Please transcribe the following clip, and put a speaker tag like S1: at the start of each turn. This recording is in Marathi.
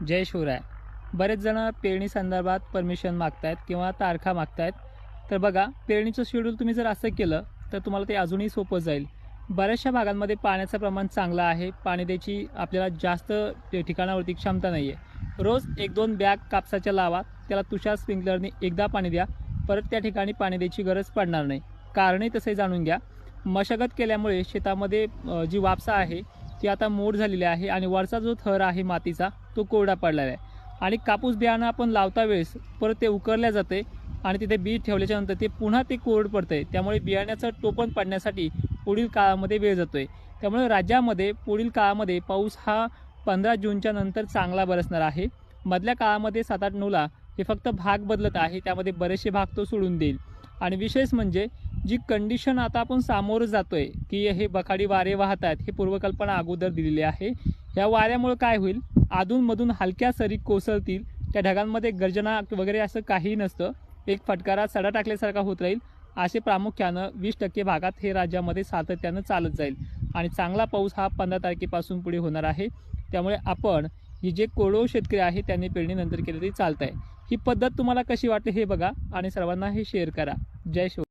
S1: जय शिवराय. बरेच जण पेरणी संदर्भात परमिशन मागतायत किंवा तारखा मागतायत. तर बघा पेरणीचं शेड्यूल तुम्ही जर असं केलं तर तुम्हाला ते अजूनही सोपं जाईल. बऱ्याचशा भागांमध्ये पाण्याचं प्रमाण चांगलं आहे. पाणी द्यायची आपल्याला जास्त ठिकाणावरती क्षमता नाही आहे रोज एक दोन बॅग कापसाच्या लावा त्याला तुषार स्प्रिंकलरने एकदा पाणी द्या परत त्या ठिकाणी पाणी द्यायची गरज पडणार नाही. कारणही तसे जाणून घ्या. मशागत केल्यामुळे शेतामध्ये जी वापसा आहे ती आता मोड झालेली आहे आणि वरचा जो थर आहे मातीचा तो कोरडा पडलेला आहे. आणि कापूस बियाणं आपण लावता वेळेस परत ते उकरल्या जाते आणि तिथे बी ठेवल्याच्या नंतर ते पुन्हा ते कोरड पडतंय. त्यामुळे बियाण्याचं टोपण पडण्यासाठी पुढील काळामध्ये वेळ जातोय. त्यामुळे राज्यामध्ये पुढील काळामध्ये पाऊस हा पंधरा जूनच्या नंतर चांगला बरसणार आहे. मधल्या काळामध्ये सात आठ नऊला हे फक्त भाग बदलत आहे. त्यामध्ये बरेचसे भाग तो सोडून देईल. आणि विशेष म्हणजे जी कंडिशन आता आपण सामोरं जातोय की हे बखाडी वारे वाहत आहेत हे पूर्वकल्पना अगोदर दिलेली आहे. या वाऱ्यामुळे काय होईल? अधूनमधून हलक्या सरी कोसळतील त्या ढगांमध्ये गर्जना वगैरे असं काही नसतं. एक फटकारा सडा टाकल्यासारखा होत राहील. असे प्रामुख्यानं वीस टक्के भागात हे राज्यामध्ये सातत्यानं चालत जाईल. आणि चांगला पाऊस हा पंधरा तारखेपासून पुढे होणार आहे. त्यामुळे आपण ही जे कोरडो शेतकरी आहे त्यांनी पेरणीनंतर केली तरी चालत आहे ही पद्धत तुम्हाला कशी वाटते हे बघा आणि सर्वांना हे शेअर करा. जय शिव